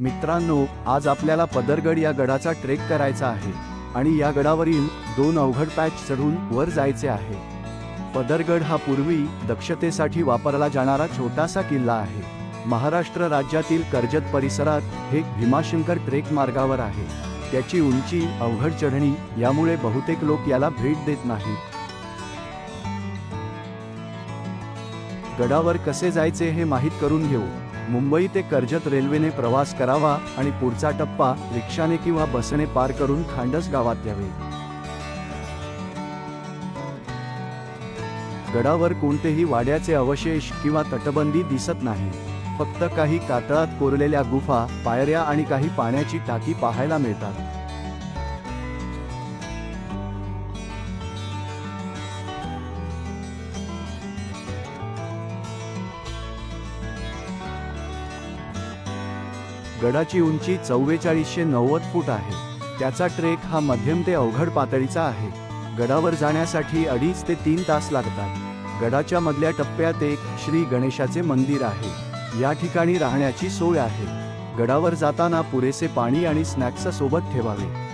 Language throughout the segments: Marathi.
मित्रांनो आज आपल्याला पदरगड या गडाचा ट्रेक करायचा आहे आणि या गडावरील दोन अवघड पॅच चढून वर जायचे आहे. पदरगड हा पूर्वी दक्षतेसाठी वापरला जाणारा छोटासा किल्ला आहे. महाराष्ट्र राज्यातील कर्जत परिसरात हे भीमाशंकर ट्रेक मार्गावर आहे. त्याची उंची अवघड चढणी यामुळे बहुतेक लोक याला भेट देत नाहीत. गडावर कसे जायचे हे माहीत करून घेऊ. मुंबई ते कर्जत रेल्वेने प्रवास करावा आणि पुढचा टप्पा रिक्षाने किंवा बसने पार करून खांडस गावात यावे गडावर कोणतेही वाड्याचे अवशेष किंवा तटबंदी दिसत नाही. फक्त काही कातळात कोरलेल्या गुफा पायऱ्या आणि काही पाण्याची टाकी पाहायला मिळतात. गडाची उंची चव्वेचाळीसशे नव्वद फूट आहे. त्याचा ट्रेक हा मध्यम ते अवघड पातळीचा आहे. गडावर जाण्यासाठी अडीच ते तीन तास लागतात. गडाच्या मधल्या टप्प्यात एक श्री गणेशाचे मंदिर आहे. या ठिकाणी राहण्याची सोय आहे. गडावर जाताना पुरेसे पाणी आणि स्नॅक्स सोबत ठेवावे.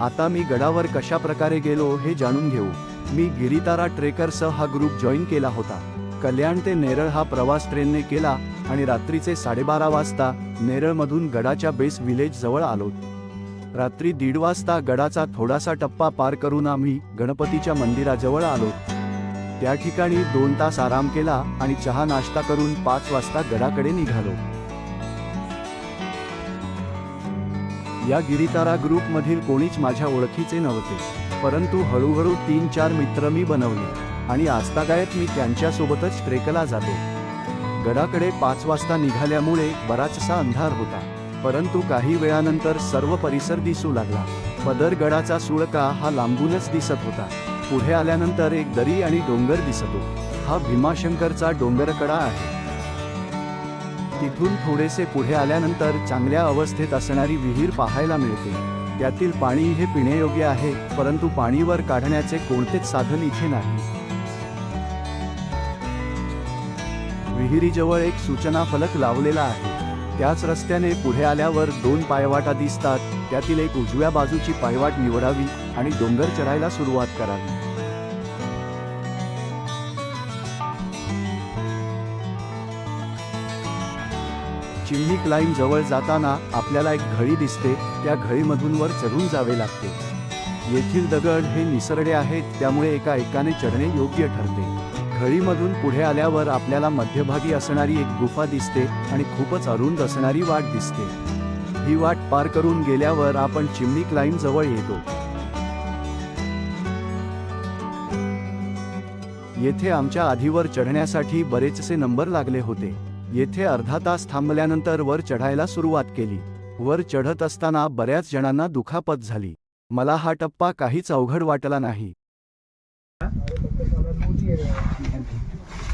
आता मी गडावर कशा प्रकारे गेलो हे जाणून घेऊ. मी गिरितारा ट्रेकरसह हा ग्रुप जॉईन केला होता. कल्याण ते नेरळ हा प्रवास ट्रेनने केला आणि रात्रीचे साडेबारा वाजता नेरळमधून गडाच्या बेस विलेज जवळ आलो. रात्री दीड वाजता गडाचा थोडासा टप्पा पार करून आम्ही गणपतीच्या मंदिराजवळ आलो. त्या ठिकाणी दोन तास आराम केला आणि चहा नाश्ता करून पाच वाजता गडाकडे निघालो. या गिरितारा ग्रुपमधील कोणीच माझ्या ओळखीचे नव्हते परंतु हळूहळू तीन चार मित्र मी बनवले आणि आजतागायत मी त्यांच्यासोबतच ट्रेकला जातो. गडाकडे पाच वाजता निघाल्यामुळे बराचसा अंधार होता. परंतु काही वेळानंतर सर्व परिसर दिसू लागला. पदरगडाचा सुळका हा लांबूनच दिसत होता. पुढे आल्यानंतर एक दरी आणि डोंगर दिसतो. हा भीमाशंकरचा डोंगरकडा आहे. तिथून थोडेसे पुढे आल्यानंतर चांगल्या अवस्थेत असणारी विहीर पाहायला मिळते. त्यातील पाणी हे पिण्यायोग्य आहे परंतु पाणीवर काढण्याचे कोणतेच साधन इथे नाही. विहिरीजवळ एक सूचना फलक लावलेला आहे. त्याच रस्त्याने पुढे आल्यावर दोन पायवाटा दिसतात. त्यातील एक उजव्या बाजूची पायवाट निवडावी आणि डोंगर चढायला सुरुवात करावी. चिमणी क्लाइम जवळ जाताना आपल्याला एक घळी दिसते. त्या घळीमधून वर चढून जावे लागते. येथील दगड हे निसरडे आहेत त्यामुळे एका एकाने चढणे योग्य ठरते. घळीमधून पुढे आल्यावर आपल्याला मध्यभागी असणारी एक गुफा दिसते आणि खूपच अरुंद असणारी वाट दिसते. ही वाट पार करून गेल्यावर आपण चिमणी क्लाईन जवळ येतो. येथे आमच्या आधीवर चढण्यासाठी बरेचसे नंबर लागले होते. येथे अर्धा तास थांबल्यानंतर वर चढायला सुरुवात केली. वर चढत असताना बऱ्याच जणांना दुखापत झाली. मला हा टप्पा काहीच अवघड वाटला नाही.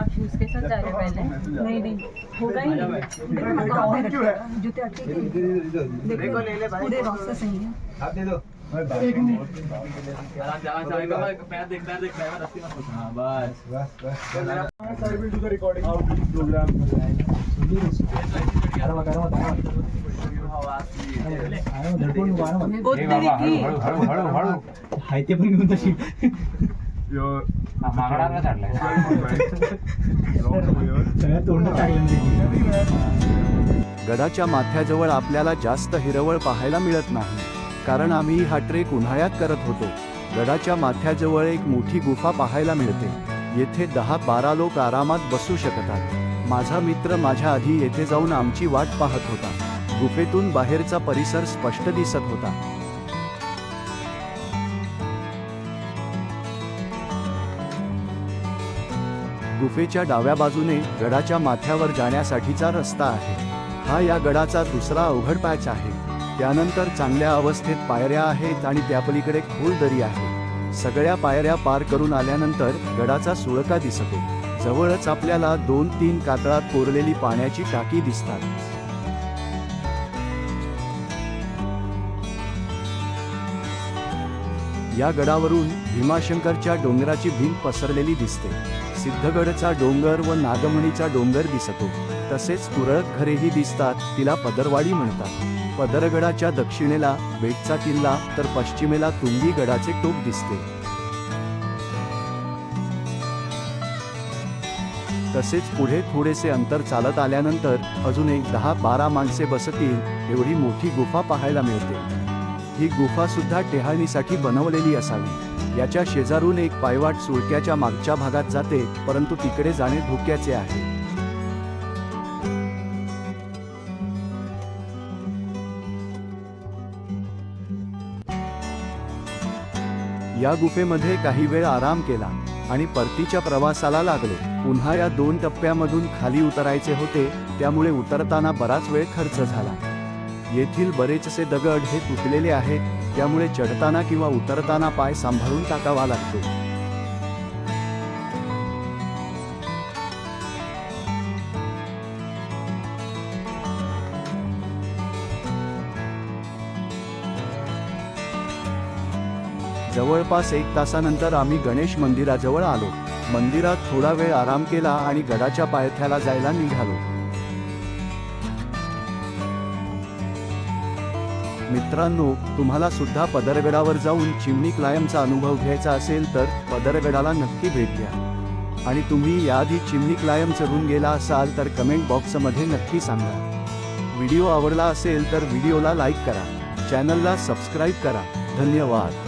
आप शूज़ के साथ जा रहे हैं पहले? नहीं नहीं। होगा ही नहीं। जूते अच्छे अटके देखो ले ले भाई। पूरे रास्ते सही है। आप दे दो। एक मिनट। रिकॉर्डिंग प्रोग्राम हायते बस। बस बस। मागणार गडाच्या माथ्याजवळ आपल्याला जास्त हिरवळ पाहायला मिळत नाही. कारण आम्ही हा ट्रेक उन्हाळ्यात करत होतो. गडाच्या माथ्याजवळ एक मोठी गुफा पाहायला मिळते. येथे दहा बारा लोक आरामात बसू शकतात. माझा मित्र माझ्या आधी येथे जाऊन आमची वाट पाहत होता. गुफेतून बाहेरचा परिसर स्पष्ट दिसत होता. गुफेच्या डाव्या बाजूने गडाच्या माथ्यावर जाण्यासाठीचा रस्ता आहे. हा या गडाचा दुसरा अवघड पॅच आहे. त्यानंतर चांगल्या अवस्थेत पायऱ्या आहेत आणि त्यापलीकडे खोल दरी आहे. सगळ्या पायऱ्या पार करून आल्यानंतर गडाचा सुळका दिसतो. जवळच आपल्याला दोन तीन कातळात कोरलेली पाण्याची टाकी दिसतात. या गडावरून भीमाशंकरच्या डोंगराची भिंत पसरलेली दिसते. सिद्धगडचा डोंगर व नागमणीचा डोंगर दिसतो. तसेच तुरळक घरेही दिसतात तिला पदरवाडी म्हणतात. पदरगडाच्या दक्षिणेला बेटचा किल्ला तर पश्चिमेला तुंगी गडाचे टोक दिसते. तसेच पुढे थोडेसे अंतर चालत आल्यानंतर अजून एक दहा बारा माणसे बसतील एवढी मोठी गुफा पाहायला मिळते. ही गुफा सुद्धा टेहाळणीसाठी बनवलेली असावी. याच्या शेजारून एक पायवाट सुळक्याच्या मागच्या भागात जाते परंतु तिकडे जाणे धोक्याचे आहे. या गुफेमध्ये काही वेळ आराम केला आणि परतीच्या प्रवासाला लागले. पुन्हा या दोन टप्प्यामधून खाली उतरायचे होते त्यामुळे उतरताना बराच वेळ खर्च झाला. येथील बरेचसे दगड हे तुटलेले आहेत त्यामुळे चढताना किंवा उतरताना पाय सांभाळून टाकावा लागतो. जवळपास एक तासानंतर आम्ही गणेश मंदिराजवळ आलो. मंदिरात थोडा वेळ आराम केला आणि गडाच्या पायथ्याला जायला निघालो. मित्रांनो तुम्हाला सुद्धा पदरगडावर जाऊन चिमणी क्लायमचा अनुभव घ्यायचा असेल तर पदरगडाला नक्की भेट द्या. आणि तुम्ही याआधी चिमणी क्लायम चढून गेला असाल तर कमेंट बॉक्समध्ये नक्की सांगा. व्हिडिओ आवडला असेल तर व्हिडिओला लाईक करा. चॅनलला सबस्क्राईब करा. धन्यवाद.